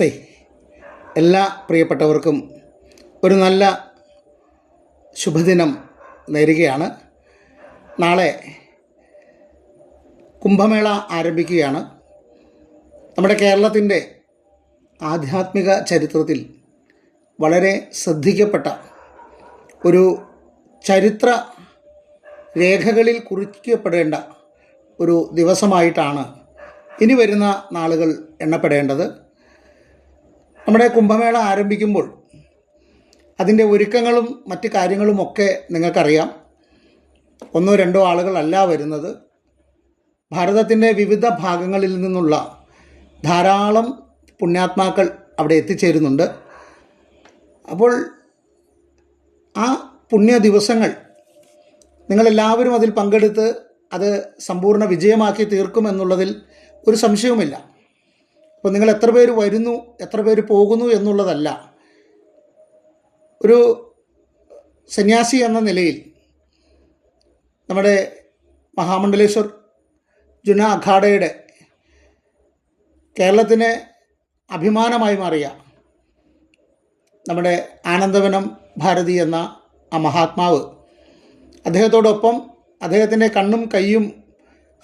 നമസ്തേ എല്ലാ പ്രിയപ്പെട്ടവർക്കും ഒരു നല്ല ശുഭദിനം നേരുകയാണ്. നാളെ കുംഭമേള ആരംഭിക്കുകയാണ്. നമ്മുടെ കേരളത്തിന്റെ ആധ്യാത്മിക ചരിത്രത്തിൽ വളരെ ശ്രദ്ധിക്കപ്പെട്ട ഒരു ചരിത്ര രേഖകളിൽ കുറിക്കപ്പെടേണ്ട ഒരു ദിവസമായിട്ടാണ് ഇനി വരുന്ന നാളുകൾ എണ്ണപ്പെടേണ്ടത്. നമ്മുടെ കുംഭമേള ആരംഭിക്കുമ്പോൾ അതിന്റെ ഒരുക്കങ്ങളും മറ്റ് കാര്യങ്ങളുമൊക്കെ നിങ്ങൾക്കറിയാം. ഒന്നോ രണ്ടോ ആളുകളല്ല വരുന്നത്. ഭാരതത്തിന്റെ വിവിധ ഭാഗങ്ങളിൽ നിന്നുള്ള ധാരാളം പുണ്യാത്മാക്കൾ അവിടെ എത്തിച്ചേരുന്നുണ്ട്. അപ്പോൾ ആ പുണ്യ ദിവസങ്ങൾ നിങ്ങളെല്ലാവരും അതിൽ പങ്കെടുത്ത് അത് സമ്പൂർണ വിജയമാക്കി തീർക്കുമെന്നുള്ളതിൽ ഒരു സംശയവുമില്ല. അപ്പോൾ നിങ്ങൾ എത്ര പേര് വരുന്നു എത്ര പേര് പോകുന്നു എന്നുള്ളതല്ല. ഒരു സന്യാസി എന്ന നിലയിൽ നമ്മുടെ മഹാമണ്ഡലേശ്വർ ജുന അഖാഡയുടെ കേരളത്തിന് അഭിമാനമായി മാറിയ നമ്മുടെ ആനന്ദവനം ഭാരതി എന്ന ആ മഹാത്മാവ് അദ്ദേഹത്തോടൊപ്പം അദ്ദേഹത്തിന്റെ കണ്ണും കൈയും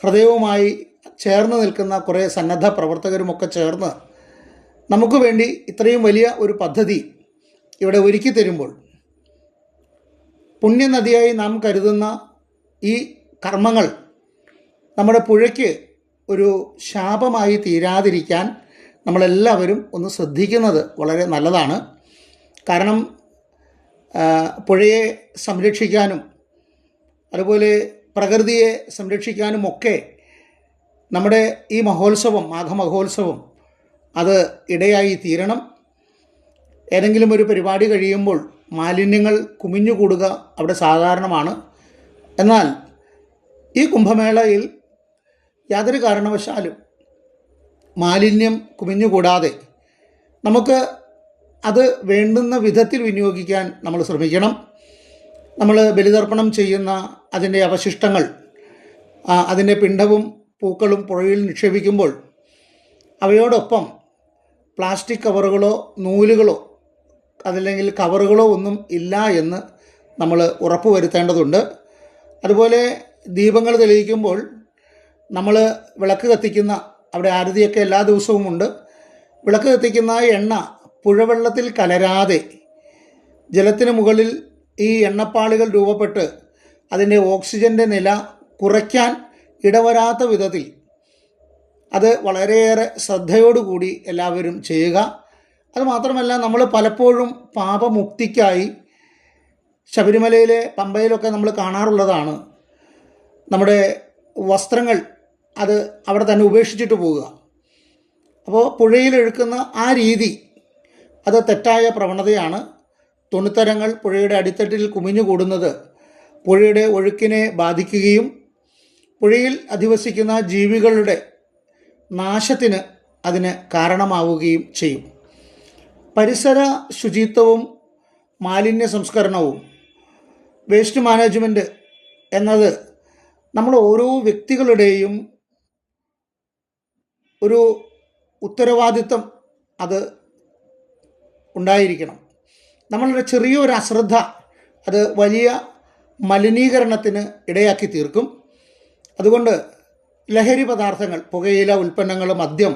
ഹൃദയവുമായി ചേർന്ന് നിൽക്കുന്ന കുറേ സന്നദ്ധ പ്രവർത്തകരുമൊക്കെ ചേർന്ന് നമുക്ക് വേണ്ടി ഇത്രയും വലിയ ഒരു പദ്ധതി ഇവിടെ ഒരുക്കി തരുമ്പോൾ പുണ്യനദിയായി നാം കരുതുന്ന ഈ കർമ്മങ്ങൾ നമ്മുടെ പുഴയ്ക്ക് ഒരു ശാപമായി തീരാതിരിക്കാൻ നമ്മളെല്ലാവരും ഒന്ന് ശ്രദ്ധിക്കുന്നത് വളരെ നല്ലതാണ്. കാരണം പുഴയെ സംരക്ഷിക്കാനും അതുപോലെ പ്രകൃതിയെ സംരക്ഷിക്കാനും ഒക്കെ നമ്മുടെ ഈ മഹോത്സവം മാഘമഹോത്സവം അത് ഇടയായി തീരണം. ഏതെങ്കിലും ഒരു പരിപാടി കഴിയുമ്പോൾ മാലിന്യങ്ങൾ കുമിഞ്ഞുകൂടുക അവിടെ സാധാരണമാണ്. എന്നാൽ ഈ കുംഭമേളയിൽ യാതൊരു കാരണവശാലും മാലിന്യം കുമിഞ്ഞുകൂടാതെ നമുക്ക് അത് വേണ്ടുന്ന വിധത്തിൽ വിനിയോഗിക്കാൻ നമ്മൾ ശ്രമിക്കണം. നമ്മൾ ബലിതർപ്പണം ചെയ്യുന്ന അതിന്റെ അവശിഷ്ടങ്ങൾ അതിന്റെ പിണ്ടവും പൂക്കളും പുഴയിൽ നിക്ഷേപിക്കുമ്പോൾ അവയോടൊപ്പം പ്ലാസ്റ്റിക് കവറുകളോ നൂലുകളോ അതല്ലെങ്കിൽ കവറുകളോ ഒന്നും ഇല്ല എന്ന് നമ്മൾ ഉറപ്പ് വരുത്തേണ്ടതുണ്ട് അതുപോലെ ദീപങ്ങൾ തെളിയിക്കുമ്പോൾ നമ്മൾ വിളക്ക് കത്തിക്കുന്ന അവിടെ ആരതിയൊക്കെ എല്ലാ ദിവസവും ഉണ്ട് വിളക്ക് കത്തിക്കുന്ന എണ്ണ പുഴവെള്ളത്തിൽ കലരാതെ ജലത്തിന് മുകളിൽ ഈ എണ്ണപ്പാളികൾ രൂപപ്പെട്ട് അതിന്റെ ഓക്സിജന്റെ നില കുറയ്ക്കാൻ ഇടവരാത്ത വിധത്തിൽ അത് വളരെയേറെ ശ്രദ്ധയോടുകൂടി എല്ലാവരും ചെയ്യുക. അതുമാത്രമല്ല നമ്മൾ പലപ്പോഴും പാപമുക്തിക്കായി ശബരിമലയിലെ പമ്പയിലൊക്കെ നമ്മൾ കാണാറുള്ളതാണ്. നമ്മുടെ വസ്ത്രങ്ങൾ അത് അവിടെ തന്നെ ഉപേക്ഷിച്ചിട്ട് പോവുക. അപ്പോൾ പുഴയിലെഴുക്കുന്ന ആ രീതി അത് തെറ്റായ പ്രവണതയാണ്. തുണിത്തരങ്ങൾ പുഴയുടെ അടിത്തട്ടിൽ കുമിഞ്ഞുകൂടുന്നത് പുഴയുടെ ഒഴുക്കിനെ ബാധിക്കുകയും പുഴയിൽ അധിവസിക്കുന്ന ജീവികളുടെ നാശത്തിന് അതിന് കാരണമാവുകയും ചെയ്യും. പരിസര ശുചിത്വവും മാലിന്യ സംസ്കരണവും വേസ്റ്റ് മാനേജ്മെന്റ് എന്നത് നമ്മൾ ഓരോ വ്യക്തികളുടെയും ഒരു ഉത്തരവാദിത്വം അത് ഉണ്ടായിരിക്കണം. നമ്മളുടെ ചെറിയൊരു അശ്രദ്ധ അത് വലിയ മലിനീകരണത്തിന് ഇടയാക്കി തീർക്കും. അതുകൊണ്ട് ലഹരി പദാർത്ഥങ്ങൾ പുകയില ഉൽപ്പന്നങ്ങൾ മദ്യം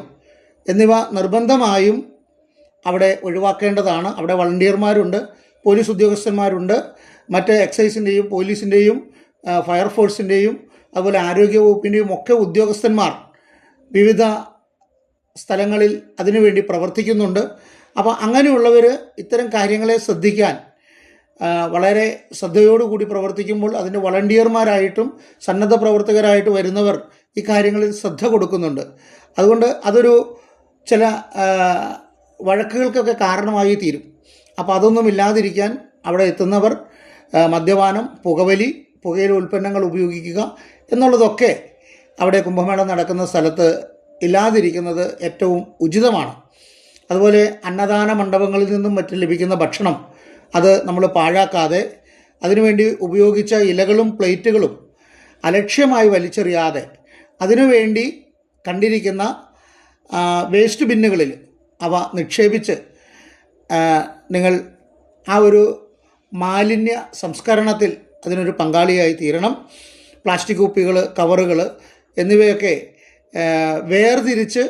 എന്നിവ നിർബന്ധമായും അവിടെ ഒഴിവാക്കേണ്ടതാണ്. അവിടെ വളണ്ടിയർമാരുണ്ട് പോലീസ് ഉദ്യോഗസ്ഥന്മാരുണ്ട് മറ്റ് എക്സൈസിന്റെയും പോലീസിന്റെയും ഫയർഫോഴ്സിന്റെയും അതുപോലെ ആരോഗ്യവകുപ്പിന്റെയും ഒക്കെ ഉദ്യോഗസ്ഥന്മാർ വിവിധ സ്ഥലങ്ങളിൽ അതിനുവേണ്ടി പ്രവർത്തിക്കുന്നുണ്ട്. അപ്പോൾ അങ്ങനെയുള്ളവർ ഇത്തരം കാര്യങ്ങളെ ശ്രദ്ധിക്കാൻ വളരെ ശ്രദ്ധയോടുകൂടി പ്രവർത്തിക്കുമ്പോൾ അതിന്റെ വളണ്ടിയർമാരായിട്ടും സന്നദ്ധ പ്രവർത്തകരായിട്ട് വരുന്നവർ ഈ കാര്യങ്ങളിൽ ശ്രദ്ധ കൊടുക്കുന്നുണ്ട്. അതുകൊണ്ട് അതൊരു ചില വഴക്കുകൾക്കൊക്കെ കാരണമായി തീരും. അപ്പോൾ അതൊന്നും ഇല്ലാതിരിക്കാൻ അവിടെ എത്തുന്നവർ മദ്യപാനം പുകവലി പുകയിലെ ഉൽപ്പന്നങ്ങൾ ഉപയോഗിക്കുക എന്നുള്ളതൊക്കെ അവിടെ കുംഭമേള നടക്കുന്ന സ്ഥലത്ത് ഇല്ലാതിരിക്കുന്നത് ഏറ്റവും ഉചിതമാണ്. അതുപോലെ അന്നദാന മണ്ഡപങ്ങളിൽ നിന്നും മറ്റും ലഭിക്കുന്ന ഭക്ഷണം അത് നമ്മൾ പാഴാക്കാതെ അതിനുവേണ്ടി ഉപയോഗിച്ച ഇലകളും പ്ലേറ്റുകളും അലക്ഷ്യമായി വലിച്ചെറിയാതെ അതിനുവേണ്ടി കണ്ടിരിക്കുന്ന വേസ്റ്റ് ബിന്നുകളിൽ അവ നിക്ഷേപിച്ച് നിങ്ങൾ ആ ഒരു മാലിന്യ സംസ്കരണത്തിൽ അതിനൊരു പങ്കാളിയായി തീരണം. പ്ലാസ്റ്റിക് കുപ്പികൾ കവറുകൾ എന്നിവയൊക്കെ വേർതിരിച്ച്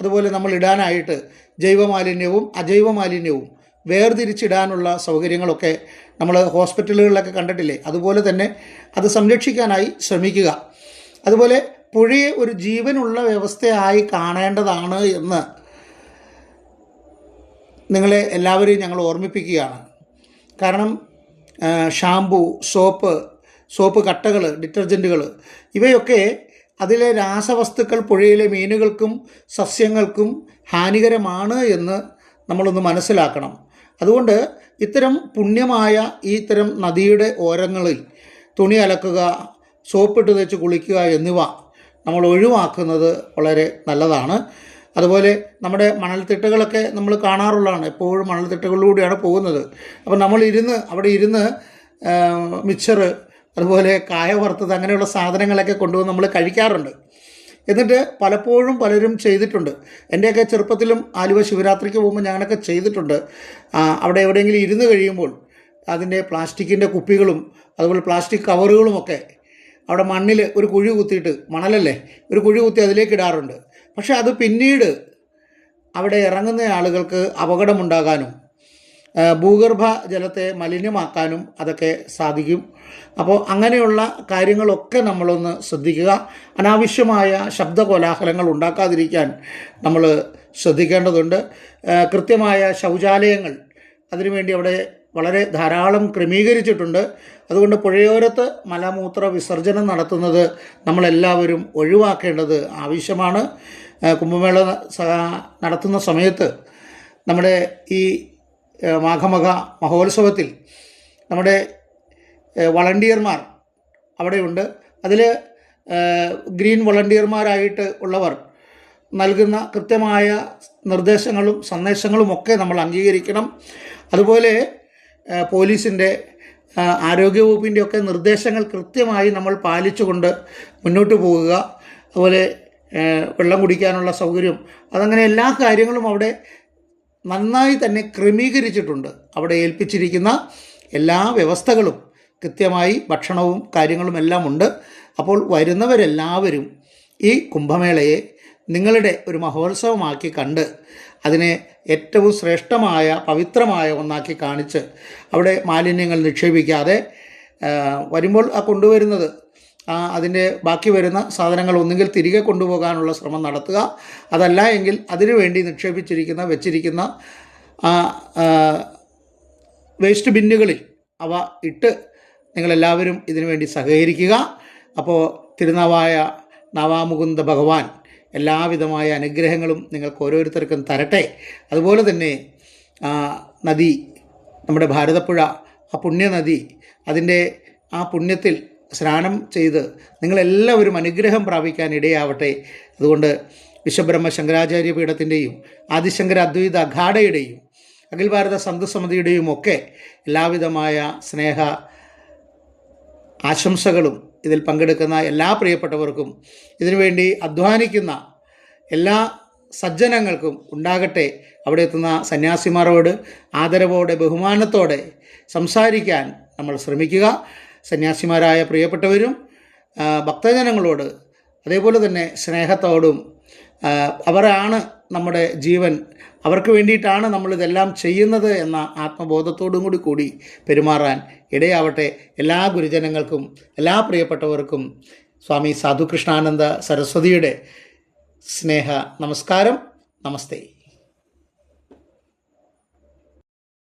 അതുപോലെ നമ്മൾ ഇടാനായിട്ട് ജൈവ മാലിന്യവും അജൈവ മാലിന്യവും വേർതിരിച്ചിടാനുള്ള സൗകര്യങ്ങളൊക്കെ നമ്മൾ ഹോസ്പിറ്റലുകളിലൊക്കെ കണ്ടിട്ടില്ലേ? അതുപോലെ തന്നെ അത് സംരക്ഷിക്കാനായി ശ്രമിക്കുക. അതുപോലെ പുഴയെ ഒരു ജീവനുള്ള വ്യവസ്ഥയായി കാണേണ്ടതാണ് എന്ന് നിങ്ങളെ എല്ലാവരെയും ഞങ്ങൾ ഓർമ്മിപ്പിക്കുകയാണ്. കാരണം ഷാംപൂ സോപ്പ് സോപ്പ് കട്ടകൾ ഡിറ്റർജന്റുകൾ ഇവയൊക്കെ അതിലെ രാസവസ്തുക്കൾ പുഴയിലെ മീനുകൾക്കും സസ്യങ്ങൾക്കും ഹാനികരമാണ് എന്ന് നമ്മളൊന്ന് മനസ്സിലാക്കണം. അതുകൊണ്ട് ഇത്തരം പുണ്യമായ ഈ ഇത്തരം നദിയുടെ ഓരങ്ങളിൽ തുണി അലക്കുക സോപ്പിട്ട് തേച്ച് കുളിക്കുക എന്നിവ നമ്മൾ ഒഴിവാക്കുന്നത് വളരെ നല്ലതാണ്. അതുപോലെ നമ്മുടെ മണൽത്തിട്ടകളൊക്കെ നമ്മൾ കാണാറുള്ളതാണ്. എപ്പോഴും മണൽത്തിട്ടകളിലൂടെയാണ് പോകുന്നത്. അപ്പോൾ നമ്മൾ ഇരുന്ന് അവിടെ ഇരുന്ന് മിച്ചറ് അതുപോലെ കായ വറുത്തത് അങ്ങനെയുള്ള സാധനങ്ങളൊക്കെ കൊണ്ടുവന്ന് നമ്മൾ കഴിക്കാറുണ്ട്. എന്നിട്ട് പലപ്പോഴും പലരും ചെയ്തിട്ടുണ്ട്. എന്റെയൊക്കെ ചെറുപ്പത്തിലും ആലുവ ശിവരാത്രിക്ക് പോകുമ്പോൾ ഞാനൊക്കെ ചെയ്തിട്ടുണ്ട്. അവിടെ എവിടെയെങ്കിലും ഇരുന്ന് കഴിയുമ്പോൾ അതിന്റെ പ്ലാസ്റ്റിക്കിന്റെ കുപ്പികളും അതുപോലെ പ്ലാസ്റ്റിക് കവറുകളുമൊക്കെ അവിടെ മണ്ണിൽ ഒരു കുഴി കുത്തിയിട്ട് മണലല്ലേ? ഒരു കുഴി കുത്തി അതിലേക്ക് ഇടാറുണ്ട്. പക്ഷേ അത് പിന്നീട് അവിടെ ഇറങ്ങുന്ന ആളുകൾക്ക് അപകടമുണ്ടാകാനും ഭൂഗർഭ ജലത്തെ മലിനമാക്കാനും അതൊക്കെ സാധിക്കും. അപ്പോൾ അങ്ങനെയുള്ള കാര്യങ്ങളൊക്കെ നമ്മളൊന്ന് ശ്രദ്ധിക്കുക. അനാവശ്യമായ ശബ്ദ കോലാഹലങ്ങൾ ഉണ്ടാക്കാതിരിക്കാൻ നമ്മൾ ശ്രദ്ധിക്കേണ്ടതുണ്ട്. കൃത്യമായ ശൗചാലയങ്ങൾ അതിനുവേണ്ടി അവിടെ വളരെ ധാരാളം ക്രമീകരിച്ചിട്ടുണ്ട്. അതുകൊണ്ട് പുഴയോരത്ത് മലമൂത്ര വിസർജനം നടത്തുന്നത് നമ്മളെല്ലാവരും ഒഴിവാക്കേണ്ടത് ആവശ്യമാണ്. കുംഭമേള നടത്തുന്ന സമയത്ത് നമ്മുടെ ഈ ആ, മാഘമക മഹോത്സവത്തിൽ നമ്മുടെ വളണ്ടിയർമാർ അവിടെയുണ്ട്. അതിൽ ഗ്രീൻ വളണ്ടിയർമാരായിട്ട് ഉള്ളവർ നൽകുന്ന കൃത്യമായ നിർദ്ദേശങ്ങളും സന്ദേശങ്ങളും ഒക്കെ നമ്മൾ അംഗീകരിക്കണം. അതുപോലെ പോലീസിന്റെ ആരോഗ്യവകുപ്പിന്റെ ഒക്കെ നിർദ്ദേശങ്ങൾ കൃത്യമായി നമ്മൾ പാലിച്ചുകൊണ്ട് മുന്നോട്ട് പോകുക അതുപോലെ വെള്ളം കുടിക്കാനുള്ള സൗകര്യം. അതങ്ങനെ എല്ലാ കാര്യങ്ങളും അവിടെ നന്നായി തന്നെ ക്രമീകരിച്ചിട്ടുണ്ട്. അവിടെ ഏൽപ്പിച്ചിരിക്കുന്ന എല്ലാ വ്യവസ്ഥകളും കൃത്യമായി ഭക്ഷണവും കാര്യങ്ങളും എല്ലാം ഉണ്ട്. അപ്പോൾ വരുന്നവരെല്ലാവരും ഈ കുംഭമേളയെ നിങ്ങളുടെ ഒരു മഹോത്സവമാക്കി കണ്ട് അതിനെ ഏറ്റവും ശ്രേഷ്ഠമായ പവിത്രമായ ഒന്നാക്കി കാണിച്ച് അവിടെ മാലിന്യങ്ങൾ നിക്ഷേപിക്കാതെ വരുമ്പോൾ ആ കൊണ്ടുവരുന്നത് അതിന്റെ ബാക്കി വരുന്ന സാധനങ്ങൾ ഒന്നുകിൽ തിരികെ കൊണ്ടുപോകാനുള്ള ശ്രമം നടത്തുക. അതല്ല എങ്കിൽ അതിനുവേണ്ടി നിക്ഷേപിച്ചിരിക്കുന്ന വെച്ചിരിക്കുന്ന വേസ്റ്റ് ബിന്നുകളിൽ അവ ഇട്ട് നിങ്ങളെല്ലാവരും ഇതിനു വേണ്ടി സഹകരിക്കുക. അപ്പോൾ തിരുനാവായ നവാമുകുന്ദ ഭഗവാൻ എല്ലാവിധമായ അനുഗ്രഹങ്ങളും നിങ്ങൾക്ക് ഓരോരുത്തർക്കും തരട്ടെ. അതുപോലെ തന്നെ നദി നമ്മുടെ ഭാരതപ്പുഴ ആ പുണ്യനദി അതിന്റെ ആ പുണ്യത്തിൽ സ്നാനം ചെയ്ത് നിങ്ങളെല്ലാവരും അനുഗ്രഹം പ്രാപിക്കാൻ ഇടയാവട്ടെ. അതുകൊണ്ട് വിശ്വബ്രഹ്മ ശങ്കരാചാര്യ പീഠത്തിന്റെയും ആദിശങ്കര അദ്വൈത അഖാഡയുടെയും അഖിൽ ഭാരത സന്തസമിതിയുടെയും ഒക്കെ എല്ലാവിധമായ സ്നേഹ ആശംസകളും ഇതിൽ പങ്കെടുക്കുന്ന എല്ലാ പ്രിയപ്പെട്ടവർക്കും ഇതിനുവേണ്ടി അധ്വാനിക്കുന്ന എല്ലാ സജ്ജനങ്ങൾക്കും ഉണ്ടാകട്ടെ. അവിടെ എത്തുന്ന സന്യാസിമാരോട് ആദരവോടെ ബഹുമാനത്തോടെ സംസാരിക്കാൻ നമ്മൾ ശ്രമിക്കുക. സന്യാസിമാരായ പ്രിയപ്പെട്ടവരും ഭക്തജനങ്ങളോട് അതേപോലെ തന്നെ സ്നേഹത്തോടും അവരാണ് നമ്മുടെ ജീവൻ അവർക്ക് വേണ്ടിയിട്ടാണ് നമ്മളിതെല്ലാം ചെയ്യുന്നത് എന്ന ആത്മബോധത്തോടും കൂടി കൂടി പെരുമാറാൻ ഇടയാവട്ടെ എല്ലാ ഗുരുജനങ്ങൾക്കും എല്ലാ പ്രിയപ്പെട്ടവർക്കും. സ്വാമി സാധുകൃഷ്ണാനന്ദ സരസ്വതിയുടെ സ്നേഹ നമസ്കാരം. നമസ്തേ.